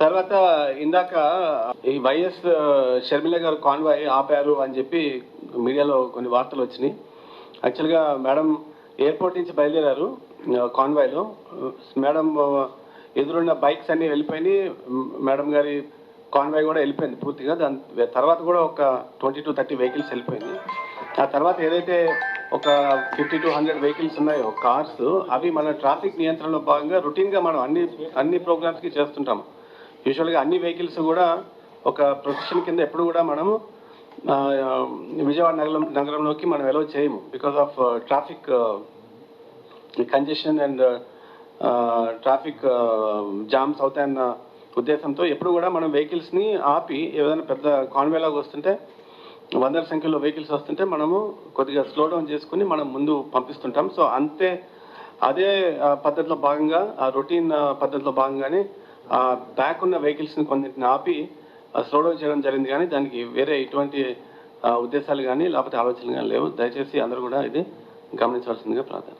తర్వాత ఇందాక ఈ వైఎస్ షర్మిల గారు కాన్వాయ్ ఆపారు అని చెప్పి మీడియాలో కొన్ని వార్తలు వచ్చినాయి. యాక్చువల్గా మేడం ఎయిర్పోర్ట్ నుంచి బయలుదేరారు కాన్వాయ్లో. మేడం ఎదురున్న బైక్స్ అన్ని వెళ్ళిపోయినాయి. మేడం గారి కాన్వాయ్ కూడా వెళ్ళిపోయింది పూర్తిగా. దాని తర్వాత కూడా ఒక ట్వంటీ టు థర్టీ వెహికల్స్ వెళ్ళిపోయింది ఆ తర్వాత ఏదైతే ఒక ఫిఫ్టీ టు హండ్రెడ్ వెహికల్స్ ఉన్నాయో కార్స్ అవి మన ట్రాఫిక్ నియంత్రణలో భాగంగా రొటీన్గా మనం అన్ని అన్ని ప్రోగ్రామ్స్కి చేస్తుంటాం యూజువల్గా అన్ని వెహికల్స్ కూడా ఒక ప్రొసెషన్ కింద ఎప్పుడు కూడా మనము విజయవాడ నగరం నగరంలోకి మనం ఎలో చేయము because of traffic congestion and traffic jams అవుతాయన్న ఉద్దేశంతో ఎప్పుడు కూడా మనం వెహికల్స్ని ఆపి ఏదైనా పెద్ద కాన్వే లాగా వస్తుంటే వందల సంఖ్యలో వెహికల్స్ వస్తుంటే మనము కొద్దిగా స్లో డౌన్ చేసుకుని మనం ముందు పంపిస్తుంటాం. సో అంతే అదే ఆ, పద్ధతిలో భాగంగా ఆ రొటీన్ పద్ధతిలో భాగంగానే ఆ బ్యాక్ ఉన్న వెహికల్స్ని కొన్నింటిని ఆపి స్లో డౌన్ చేయడం జరిగింది కానీ దానికి వేరే ఎటువంటి ఉద్దేశాలు కానీ లేకపోతే ఆలోచనలు కానీ లేవు. దయచేసి అందరూ కూడా ఇది గమనించవలసిందిగా ప్రార్థన.